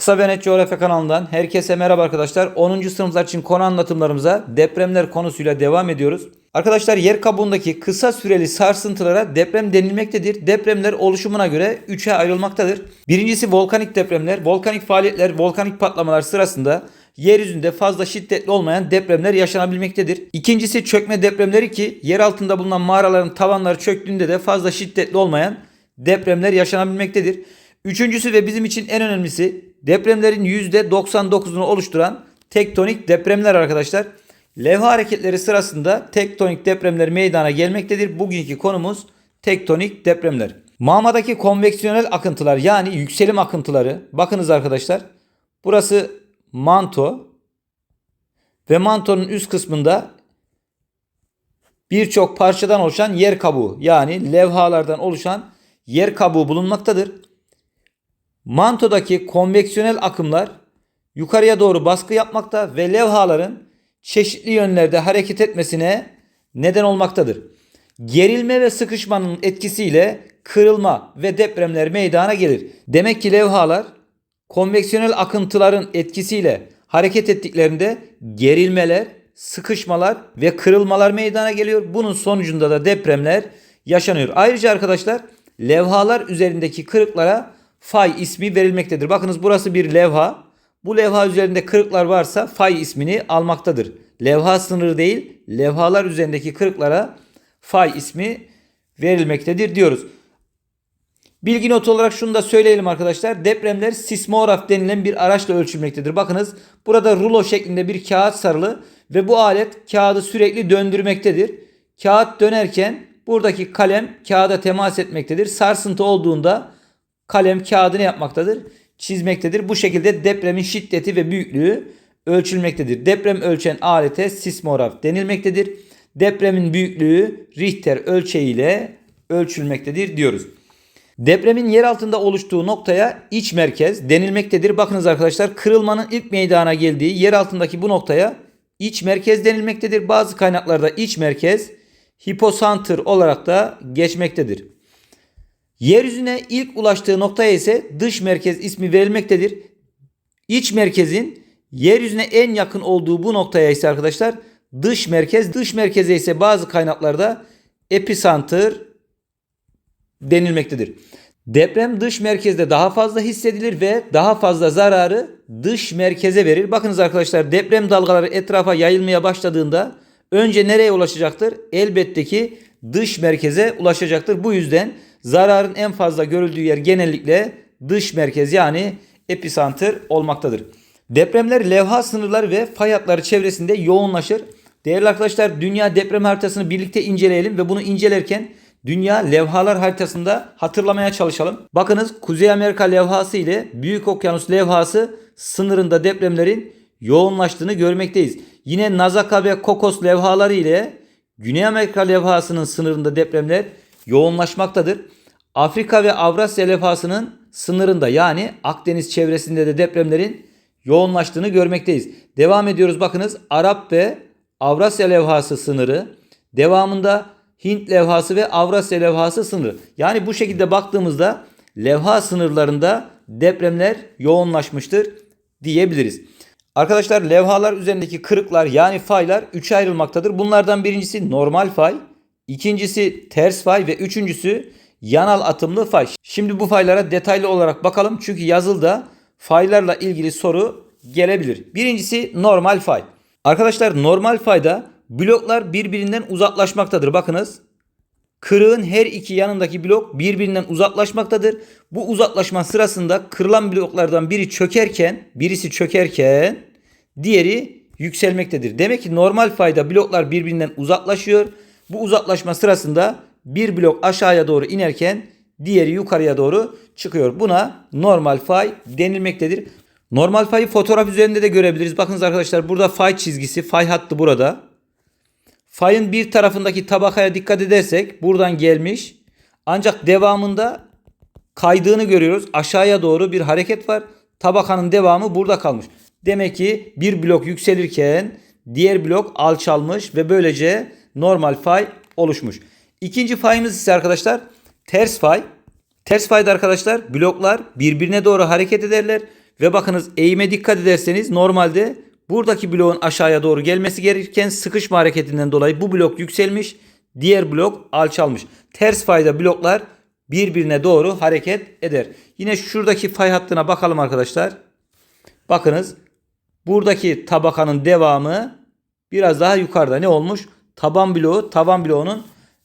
Kısa ve Net Coğrafya kanalından herkese merhaba arkadaşlar. 10. sınıflar için konu anlatımlarımıza depremler konusuyla devam ediyoruz. Arkadaşlar yer kabuğundaki kısa süreli sarsıntılara deprem denilmektedir. Depremler oluşumuna göre 3'e ayrılmaktadır. Birincisi volkanik depremler. Volkanik faaliyetler, volkanik patlamalar sırasında yeryüzünde fazla şiddetli olmayan depremler yaşanabilmektedir. İkincisi çökme depremleri ki yer altında bulunan mağaraların tavanları çöktüğünde de fazla şiddetli olmayan depremler yaşanabilmektedir. Üçüncüsü ve bizim için en önemlisi depremlerin %99'unu oluşturan tektonik depremler arkadaşlar. Levha hareketleri sırasında tektonik depremler meydana gelmektedir. Bugünkü konumuz tektonik depremler. Mağmadaki konveksiyonel akıntılar yani yükselim akıntıları. Bakınız arkadaşlar. Burası manto ve mantonun üst kısmında birçok parçadan oluşan yer kabuğu yani levhalardan oluşan yer kabuğu bulunmaktadır. Mantodaki konveksiyonel akımlar yukarıya doğru baskı yapmakta ve levhaların çeşitli yönlerde hareket etmesine neden olmaktadır. Gerilme ve sıkışmanın etkisiyle kırılma ve depremler meydana gelir. Demek ki levhalar konveksiyonel akıntıların etkisiyle hareket ettiklerinde gerilmeler, sıkışmalar ve kırılmalar meydana geliyor. Bunun sonucunda da depremler yaşanıyor. Ayrıca arkadaşlar levhalar üzerindeki kırıklara fay ismi verilmektedir. Bakınız burası bir levha. Bu levha üzerinde kırıklar varsa fay ismini almaktadır. Levha sınırı değil, levhalar üzerindeki kırıklara fay ismi verilmektedir diyoruz. Bilgi notu olarak şunu da söyleyelim arkadaşlar. Depremler sismograf denilen bir araçla ölçülmektedir. Bakınız burada rulo şeklinde bir kağıt sarılı ve bu alet kağıdı sürekli döndürmektedir. Kağıt dönerken buradaki kalem kağıda temas etmektedir. Sarsıntı olduğunda kalem kağıdı ne yapmaktadır? Çizmektedir. Bu şekilde depremin şiddeti ve büyüklüğü ölçülmektedir. Deprem ölçen alete sismograf denilmektedir. Depremin büyüklüğü Richter ölçeğiyle ölçülmektedir diyoruz. Depremin yer altında oluştuğu noktaya iç merkez denilmektedir. Bakınız arkadaşlar kırılmanın ilk meydana geldiği yer altındaki bu noktaya iç merkez denilmektedir. Bazı kaynaklarda iç merkez hiposantır olarak da geçmektedir. Yeryüzüne ilk ulaştığı noktaya ise dış merkez ismi verilmektedir. İç merkezin yeryüzüne en yakın olduğu bu noktaya ise arkadaşlar dış merkez, dış merkeze ise bazı kaynaklarda epicenter denilmektedir. Deprem dış merkezde daha fazla hissedilir ve daha fazla zararı dış merkeze verir. Bakınız arkadaşlar deprem dalgaları etrafa yayılmaya başladığında önce nereye ulaşacaktır? Elbette ki dış merkeze ulaşacaktır. Bu yüzden zararın en fazla görüldüğü yer genellikle dış merkez yani epicenter olmaktadır. Depremler levha sınırları ve fay hatları çevresinde yoğunlaşır. Değerli arkadaşlar dünya deprem haritasını birlikte inceleyelim ve bunu incelerken dünya levhalar haritasında hatırlamaya çalışalım. Bakınız Kuzey Amerika levhası ile Büyük Okyanus levhası sınırında depremlerin yoğunlaştığını görmekteyiz. Yine Nazca ve Kokos levhaları ile Güney Amerika levhasının sınırında depremler yoğunlaşmaktadır. Afrika ve Avrasya levhasının sınırında yani Akdeniz çevresinde de depremlerin yoğunlaştığını görmekteyiz. Devam ediyoruz bakınız Arap ve Avrasya levhası sınırı. Devamında Hint levhası ve Avrasya levhası sınırı. Yani bu şekilde baktığımızda levha sınırlarında depremler yoğunlaşmıştır diyebiliriz. Arkadaşlar levhalar üzerindeki kırıklar yani faylar üçe ayrılmaktadır. Bunlardan birincisi normal fay, ikincisi ters fay ve üçüncüsü yanal atımlı fay. Şimdi bu faylara detaylı olarak bakalım çünkü yazılda faylarla ilgili soru gelebilir. Birincisi normal fay. Arkadaşlar normal fayda bloklar birbirinden uzaklaşmaktadır. Bakınız. Kırığın her iki yanındaki blok birbirinden uzaklaşmaktadır. Bu uzaklaşma sırasında kırılan bloklardan biri çökerken, birisi çökerken diğeri yükselmektedir. Demek ki normal fayda bloklar birbirinden uzaklaşıyor. Bu uzaklaşma sırasında bir blok aşağıya doğru inerken diğeri yukarıya doğru çıkıyor. Buna normal fay denilmektedir. Normal fayı fotoğraf üzerinde de görebiliriz. Bakınız arkadaşlar burada fay çizgisi, fay hattı burada. Fayın bir tarafındaki tabakaya dikkat edersek buradan gelmiş. Ancak devamında kaydığını görüyoruz. Aşağıya doğru bir hareket var. Tabakanın devamı burada kalmış. Demek ki bir blok yükselirken diğer blok alçalmış ve böylece normal fay oluşmuş. İkinci fayımız ise arkadaşlar ters fay. Ters fayda arkadaşlar bloklar birbirine doğru hareket ederler Ve bakınız eğime dikkat ederseniz normalde buradaki bloğun aşağıya doğru gelmesi gerekirken sıkışma hareketinden dolayı bu blok yükselmiş. Diğer blok alçalmış. Ters fayda bloklar birbirine doğru hareket eder. Yine şuradaki fay hattına bakalım arkadaşlar. Bakınız buradaki tabakanın devamı biraz daha yukarıda ne olmuş? Taban bloğu taban bloğunun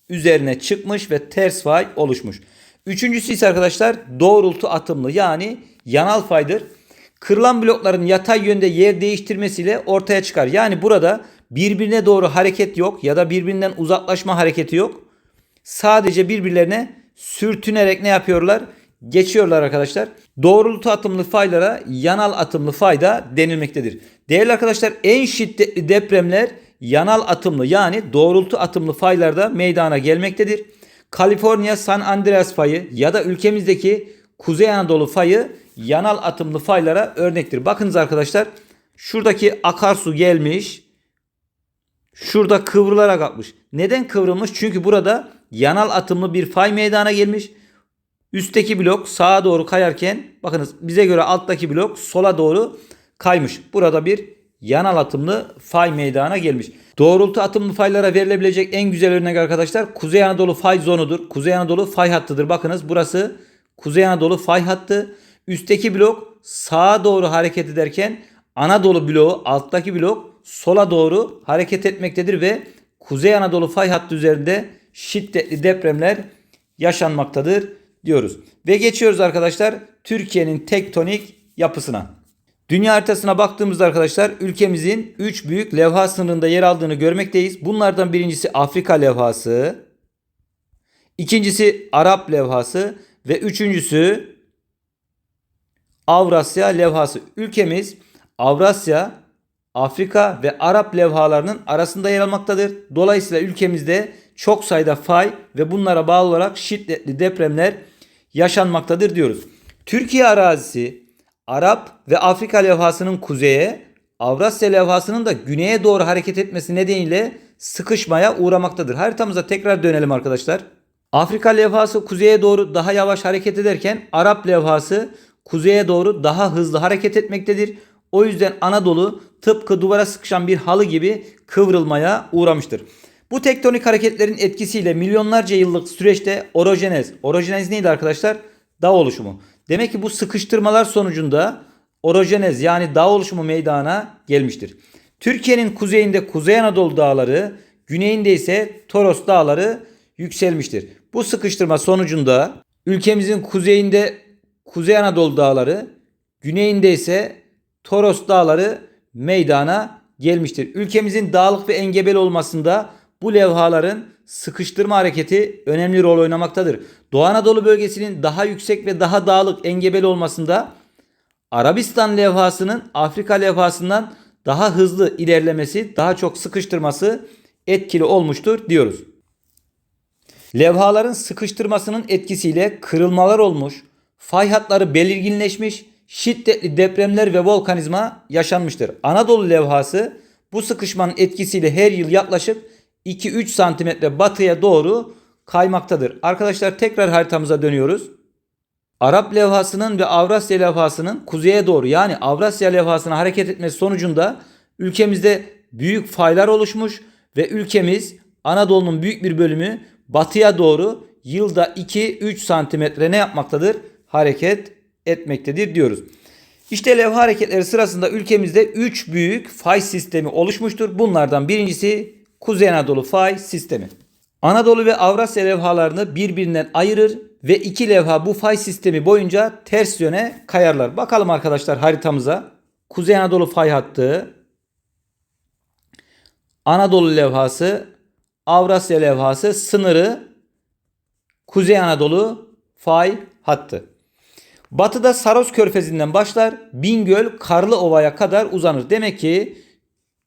üzerine çıkmış ve ters fay oluşmuş. Üçüncüsü ise arkadaşlar doğrultu atımlı yani yanal faydır. Kırılan blokların yatay yönde yer değiştirmesiyle ortaya çıkar. Yani burada birbirine doğru hareket yok ya da birbirinden uzaklaşma hareketi yok. Sadece birbirlerine sürtünerek ne yapıyorlar? Geçiyorlar arkadaşlar. Doğrultu atımlı faylara yanal atımlı fayda denilmektedir. Değerli arkadaşlar en şiddetli depremler yanal atımlı yani doğrultu atımlı faylarda meydana gelmektedir. Kaliforniya San Andreas fayı ya da ülkemizdeki Kuzey Anadolu fayı yanal atımlı faylara örnektir. Bakınız arkadaşlar şuradaki akarsu gelmiş. Şurada kıvrılarak akmış. Neden kıvrılmış? Çünkü burada yanal atımlı bir fay meydana gelmiş. Üstteki blok sağa doğru kayarken bakınız bize göre alttaki blok sola doğru kaymış. Burada bir yanal atımlı fay meydana gelmiş. Doğrultu atımlı faylara verilebilecek en güzel örnek arkadaşlar Kuzey Anadolu fay zonudur. Kuzey Anadolu fay hattıdır. Bakınız burası Kuzey Anadolu fay hattı. Üstteki blok sağa doğru hareket ederken Anadolu bloğu alttaki blok sola doğru hareket etmektedir ve Kuzey Anadolu fay hattı üzerinde şiddetli depremler yaşanmaktadır diyoruz. Ve geçiyoruz arkadaşlar Türkiye'nin tektonik yapısına. Dünya haritasına baktığımızda arkadaşlar ülkemizin 3 büyük levha sınırında yer aldığını görmekteyiz. Bunlardan birincisi Afrika levhası, ikincisi Arap levhası ve üçüncüsü Avrasya levhası. Ülkemiz Avrasya, Afrika ve Arap levhalarının arasında yer almaktadır. Dolayısıyla ülkemizde çok sayıda fay ve bunlara bağlı olarak şiddetli depremler yaşanmaktadır diyoruz. Türkiye arazisi Arap ve Afrika levhasının kuzeye, Avrasya levhasının da güneye doğru hareket etmesi nedeniyle sıkışmaya uğramaktadır. Haritamıza tekrar dönelim arkadaşlar. Afrika levhası kuzeye doğru daha yavaş hareket ederken Arap levhası kuzeye doğru daha hızlı hareket etmektedir. O yüzden Anadolu tıpkı duvara sıkışan bir halı gibi kıvrılmaya uğramıştır. Bu tektonik hareketlerin etkisiyle milyonlarca yıllık süreçte orojenez. Orojenez neydi arkadaşlar? Dağ oluşumu. Demek ki bu sıkıştırmalar sonucunda orojenez yani dağ oluşumu meydana gelmiştir. Türkiye'nin kuzeyinde Kuzey Anadolu dağları, güneyinde ise Toros dağları yükselmiştir. Bu sıkıştırma sonucunda ülkemizin kuzeyinde Kuzey Anadolu dağları, güneyinde ise Toros dağları meydana gelmiştir. Ülkemizin dağlık ve engebeli olmasında bu levhaların sıkıştırma hareketi önemli rol oynamaktadır. Doğu Anadolu bölgesinin daha yüksek ve daha dağlık engebeli olmasında Arabistan levhasının Afrika levhasından daha hızlı ilerlemesi, daha çok sıkıştırması etkili olmuştur diyoruz. Levhaların sıkıştırmasının etkisiyle kırılmalar olmuş, fay hatları belirginleşmiş, şiddetli depremler ve volkanizma yaşanmıştır. Anadolu levhası bu sıkışmanın etkisiyle her yıl yaklaşık 2-3 santimetre batıya doğru kaymaktadır. Arkadaşlar tekrar haritamıza dönüyoruz. Arap levhasının ve Avrasya levhasının kuzeye doğru yani Avrasya levhasına hareket etmesi sonucunda ülkemizde büyük faylar oluşmuş ve ülkemiz Anadolu'nun büyük bir bölümü batıya doğru yılda 2-3 santimetre ne yapmaktadır? Hareket etmektedir diyoruz. İşte levha hareketleri sırasında ülkemizde 3 büyük fay sistemi oluşmuştur. Bunlardan birincisi Kuzey Anadolu fay sistemi. Anadolu ve Avrasya levhalarını birbirinden ayırır ve iki levha bu fay sistemi boyunca ters yöne kayarlar. Bakalım arkadaşlar haritamıza. Kuzey Anadolu fay hattı, Anadolu levhası, Avrasya levhası sınırı Kuzey Anadolu fay hattı. Batıda Saros Körfezi'nden başlar Bingöl Karlıova'ya kadar uzanır. Demek ki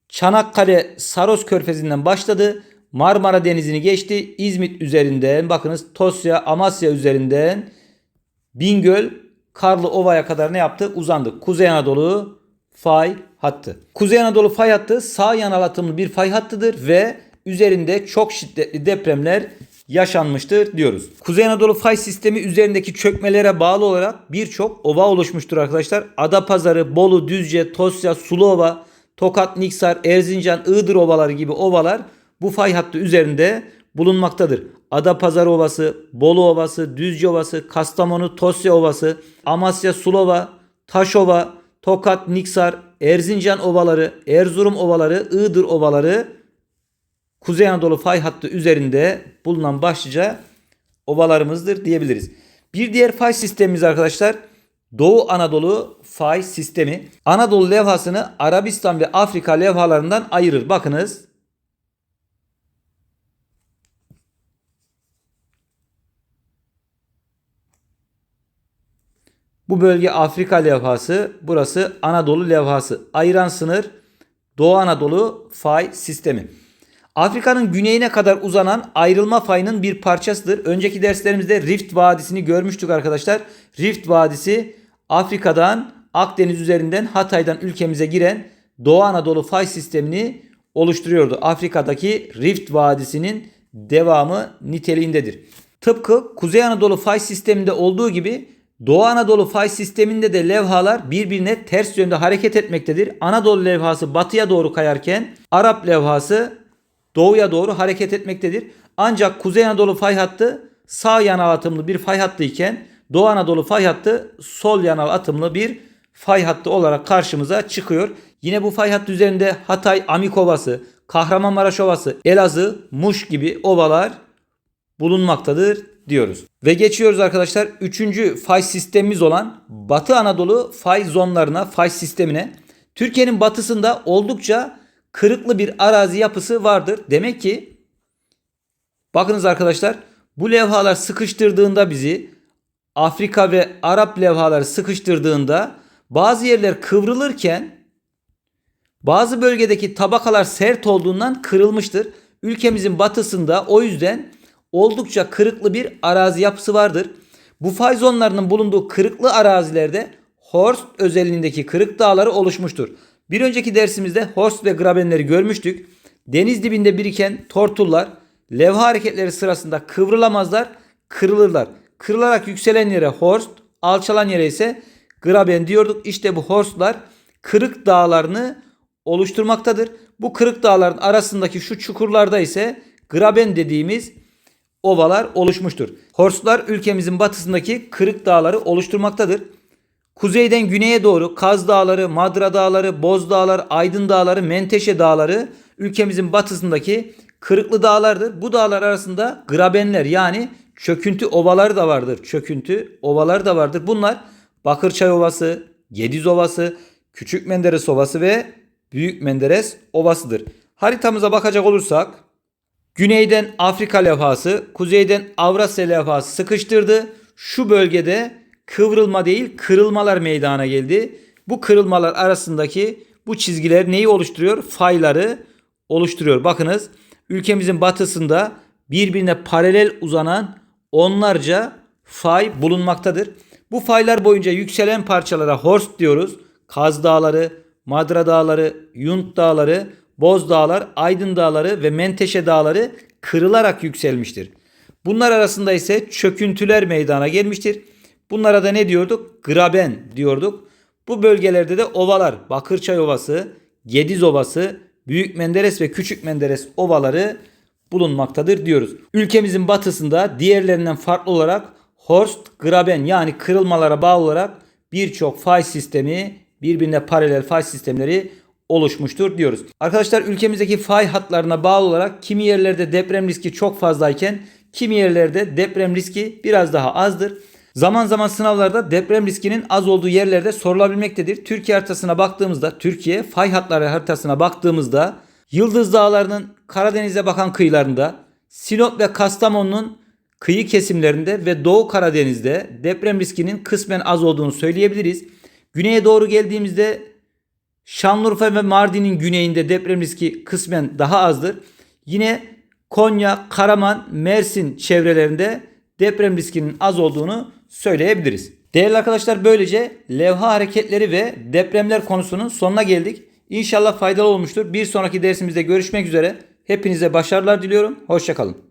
Çanakkale Saros Körfezi'nden başladı. Marmara Denizi'ni geçti. İzmit üzerinden bakınız Tosya Amasya üzerinden Bingöl Karlıova'ya kadar ne yaptı? Uzandı. Kuzey Anadolu fay hattı. Kuzey Anadolu fay hattı sağ yanal atımlı bir fay hattıdır ve üzerinde çok şiddetli depremler yaşanmıştır diyoruz. Kuzey Anadolu fay sistemi üzerindeki çökmelere bağlı olarak birçok ova oluşmuştur arkadaşlar. Adapazarı, Bolu, Düzce, Tosya, Suluova, Tokat, Niksar, Erzincan, Iğdır ovaları gibi ovalar bu fay hattı üzerinde bulunmaktadır. Adapazarı Ovası, Bolu Ovası, Düzce Ovası, Kastamonu, Tosya Ovası, Amasya, Sulova, Taşova, Tokat, Niksar, Erzincan ovaları, Erzurum ovaları, Iğdır ovaları Kuzey Anadolu fay hattı üzerinde bulunan başlıca ovalarımızdır diyebiliriz. Bir diğer fay sistemimiz arkadaşlar Doğu Anadolu fay sistemi. Anadolu levhasını Arabistan ve Afrika levhalarından ayırır. Bakınız Bu bölge Afrika levhası, burası Anadolu levhası. Ayıran sınır Doğu Anadolu fay sistemi. Afrika'nın güneyine kadar uzanan ayrılma fayının bir parçasıdır. Önceki derslerimizde Rift Vadisi'ni görmüştük arkadaşlar. Rift Vadisi Afrika'dan Akdeniz üzerinden Hatay'dan ülkemize giren Doğu Anadolu fay sistemini oluşturuyordu. Afrika'daki Rift Vadisi'nin devamı niteliğindedir. Tıpkı Kuzey Anadolu fay sisteminde olduğu gibi Doğu Anadolu fay sisteminde de levhalar birbirine ters yönde hareket etmektedir. Anadolu levhası batıya doğru kayarken Arap levhası doğuya doğru hareket etmektedir. Ancak Kuzey Anadolu fay hattı sağ yanal atımlı bir fay hattı iken Doğu Anadolu fay hattı sol yanal atımlı bir fay hattı olarak karşımıza çıkıyor. Yine bu fay hattı üzerinde Hatay Amik Ovası, Kahramanmaraş Ovası, Elazığ, Muş gibi ovalar bulunmaktadır diyoruz. Ve geçiyoruz arkadaşlar 3. fay sistemimiz olan Batı Anadolu fay zonlarına, fay sistemine. Türkiye'nin batısında oldukça kırıklı bir arazi yapısı vardır. Demek ki bakınız arkadaşlar bu levhalar sıkıştırdığında bizi Afrika ve Arap levhaları sıkıştırdığında bazı yerler kıvrılırken bazı bölgedeki tabakalar sert olduğundan kırılmıştır. Ülkemizin batısında o yüzden oldukça kırıklı bir arazi yapısı vardır. Bu fay zonlarının bulunduğu kırıklı arazilerde Horst özelliğindeki kırık dağları oluşmuştur. Bir önceki dersimizde Horst ve Grabenleri görmüştük. Deniz dibinde biriken tortullar levha hareketleri sırasında kıvrılamazlar, kırılırlar. Kırılarak yükselen yere Horst, alçalan yere ise Graben diyorduk. İşte bu Horstlar kırık dağlarını oluşturmaktadır. Bu kırık dağların arasındaki şu çukurlarda ise Graben dediğimiz ovalar oluşmuştur. Horstlar ülkemizin batısındaki kırık dağları oluşturmaktadır. Kuzeyden güneye doğru Kaz Dağları, Madra Dağları, Boz Dağları, Aydın Dağları, Menteşe Dağları ülkemizin batısındaki kırıklı dağlardır. Bu dağlar arasında grabenler yani çöküntü ovaları da vardır. Çöküntü ovaları da vardır. Bunlar Bakırçay Ovası, Gediz Ovası, Küçük Menderes Ovası ve Büyük Menderes Ovasıdır. Haritamıza bakacak olursak güneyden Afrika levhası, kuzeyden Avrasya levhası sıkıştırdı. Şu bölgede kıvrılma değil kırılmalar meydana geldi. Bu kırılmalar arasındaki bu çizgiler neyi oluşturuyor? Fayları oluşturuyor. Bakınız ülkemizin batısında birbirine paralel uzanan onlarca fay bulunmaktadır. Bu faylar boyunca yükselen parçalara horst diyoruz. Kaz Dağları, Madra Dağları, Yunt Dağları, Boz Dağlar, Aydın Dağları ve Menteşe Dağları kırılarak yükselmiştir. Bunlar arasında ise çöküntüler meydana gelmiştir. Bunlara da ne diyorduk? Graben diyorduk. Bu bölgelerde de ovalar, Bakırçay Ovası, Gediz Ovası, Büyük Menderes ve Küçük Menderes ovaları bulunmaktadır diyoruz. Ülkemizin batısında diğerlerinden farklı olarak Horst Graben yani kırılmalara bağlı olarak birçok fay sistemi birbirine paralel fay sistemleri oluşmuştur diyoruz. Arkadaşlar ülkemizdeki fay hatlarına bağlı olarak kimi yerlerde deprem riski çok fazlayken kimi yerlerde deprem riski biraz daha azdır. Zaman zaman sınavlarda deprem riskinin az olduğu yerlerde sorulabilmektedir. Türkiye haritasına baktığımızda, Türkiye fay hatları haritasına baktığımızda Yıldız Dağları'nın Karadeniz'e bakan kıyılarında, Sinop ve Kastamonu'nun kıyı kesimlerinde ve Doğu Karadeniz'de deprem riskinin kısmen az olduğunu söyleyebiliriz. Güneye doğru geldiğimizde Şanlıurfa ve Mardin'in güneyinde deprem riski kısmen daha azdır. Yine Konya, Karaman, Mersin çevrelerinde deprem riskinin az olduğunu söyleyebiliriz. Değerli arkadaşlar böylece levha hareketleri ve depremler konusunun sonuna geldik. İnşallah faydalı olmuştur. Bir sonraki dersimizde görüşmek üzere. Hepinize başarılar diliyorum. Hoşçakalın.